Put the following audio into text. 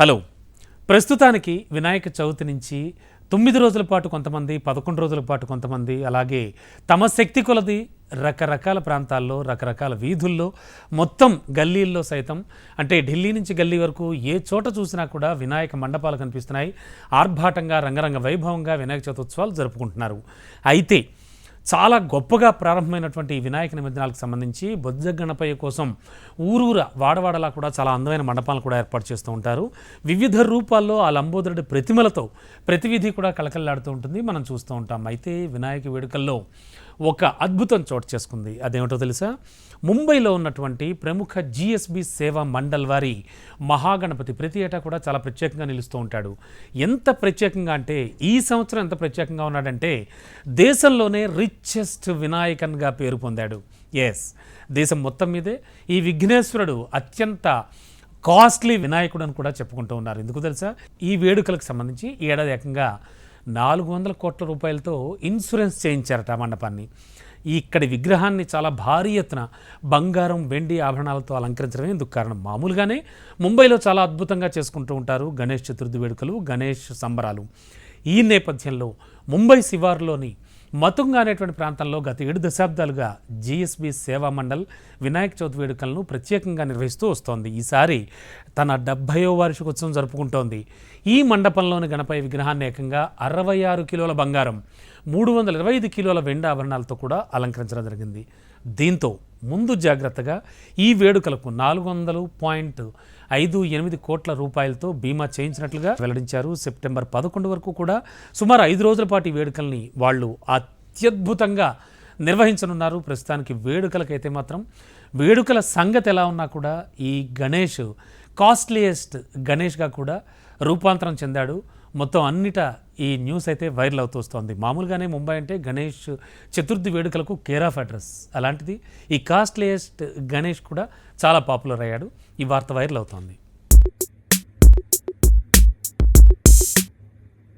Hello. ప్రస్తుతానికి వినాయక చవితి నుంచి తొమ్మిది రోజుల పాటు కొంతమంది పదకొండు రోజుల పాటు కొంతమంది అలాగే తమ శక్తి కొలది రకరకాల ప్రాంతాల్లో రకరకాల వీధుల్లో మొత్తం గల్లీల్లో సైతం అంటే ఢిల్లీ నుంచి గల్లీ వరకు ఏ చోట చూసినా కూడా వినాయక మండపాలు కనిపిస్తున్నాయి. ఆర్భాటంగా రంగరంగ వైభవంగా వినాయక చవితి ఉత్సవాలు జరుపుకుంటున్నారు. అయితే చాలా గొప్పగా ప్రారంభమైనటువంటి ఈ వినాయక నిమజ్జనాలకు సంబంధించి బొజ్జ గణపయ్య కోసం ఊరూర వాడవాడలా కూడా చాలా అందమైన మండపాలను కూడా ఏర్పాటు చేస్తూ ఉంటారు. వివిధ రూపాల్లో ఆ లంబోదరుడి ప్రతిమలతో ప్రతివిధి కూడా కళకళలాడుతూ ఉంటుంది. మనం చూస్తూ ఉంటాం. అయితే వినాయక వేడుకల్లో ఒక అద్భుతం చోటు చేసుకుంది. అదేమిటో తెలుసా? ముంబైలో ఉన్నటువంటి ప్రముఖ జిఎస్బి సేవా మండల్ వారి మహాగణపతి ప్రతి ఏటా కూడా చాలా ప్రత్యేకంగా నిలుస్తూ ఉంటాడు. ఎంత ప్రత్యేకంగా అంటే ఈ సంవత్సరం ఎంత ప్రత్యేకంగా ఉన్నాడంటే దేశంలోనే రిచెస్ట్ వినాయకన్గా పేరు పొందాడు. ఎస్ దేశం మొత్తం మీదే. ఈ విఘ్నేశ్వరుడు అత్యంత కాస్ట్లీ వినాయకుడు అని కూడా చెప్పుకుంటూ ఉన్నారు. ఎందుకు తెలుసా? ఈ వేడుకలకు సంబంధించి ఏడాది ఏకంగా నాలుగు వందల కోట్ల రూపాయలతో ఇన్సూరెన్స్ చేయించారట ఆ మండపాన్ని. ఇక్కడి విగ్రహాన్ని చాలా భారీ ఎత్తున బంగారం వెండి ఆభరణాలతో అలంకరించడమే ఇందుకు కారణం. మామూలుగానే ముంబైలో చాలా అద్భుతంగా చేసుకుంటూ ఉంటారు గణేష్ చతుర్థి వేడుకలు గణేష్ సంబరాలు. ఈ నేపథ్యంలో ముంబై శివారులోని మతుంగా అనేటువంటి ప్రాంతంలో గత ఏడు దశాబ్దాలుగా జిఎస్బి సేవా మండల్ వినాయక చవితి వేడుకలను ప్రత్యేకంగా నిర్వహిస్తూ వస్తోంది. ఈసారి తన డెబ్భైవ వార్షికోత్సవం జరుపుకుంటోంది. ఈ మండపంలోని గణపతి విగ్రహాన్ని ఏకంగా అరవై ఆరు కిలోల బంగారం మూడు వందల ఇరవై ఐదు కిలోల వెండి ఆభరణాలతో కూడా అలంకరించడం జరిగింది. దీంతో ముందు జాగ్రత్తగా ఈ వేడుకలకు నాలుగు వందలు పాయింట్ ఐదు ఎనిమిది కోట్ల రూపాయలతో బీమా చేయించినట్లుగా వెల్లడించారు. సెప్టెంబర్ పదకొండు వరకు కూడా సుమారు ఐదు రోజుల పాటు ఈ వేడుకల్ని వాళ్ళు అత్యద్భుతంగా నిర్వహించనున్నారు. ప్రస్తుతానికి వేడుకలకైతే మాత్రం వేడుకల సంగతి ఎలా ఉన్నా కూడా ఈ గణేష్ కాస్ట్లీయెస్ట్ గణేష్గా కూడా రూపాంతరం చెందాడు. మొత్తం అన్నిట ఈ న్యూస్ అయితే వైరల్ అవుతూ వస్తుంది. మామూలుగానే ముంబై అంటే గణేష్ చతుర్థి వేడుకలకు కేర్ ఆఫ్ అడ్రస్ అలాంటిది. ఈ కాస్ట్లీయెస్ట్ గణేష్ కూడా చాలా పాపులర్ అయ్యాడు. ఈ వార్త వైరల్ అవుతోంది.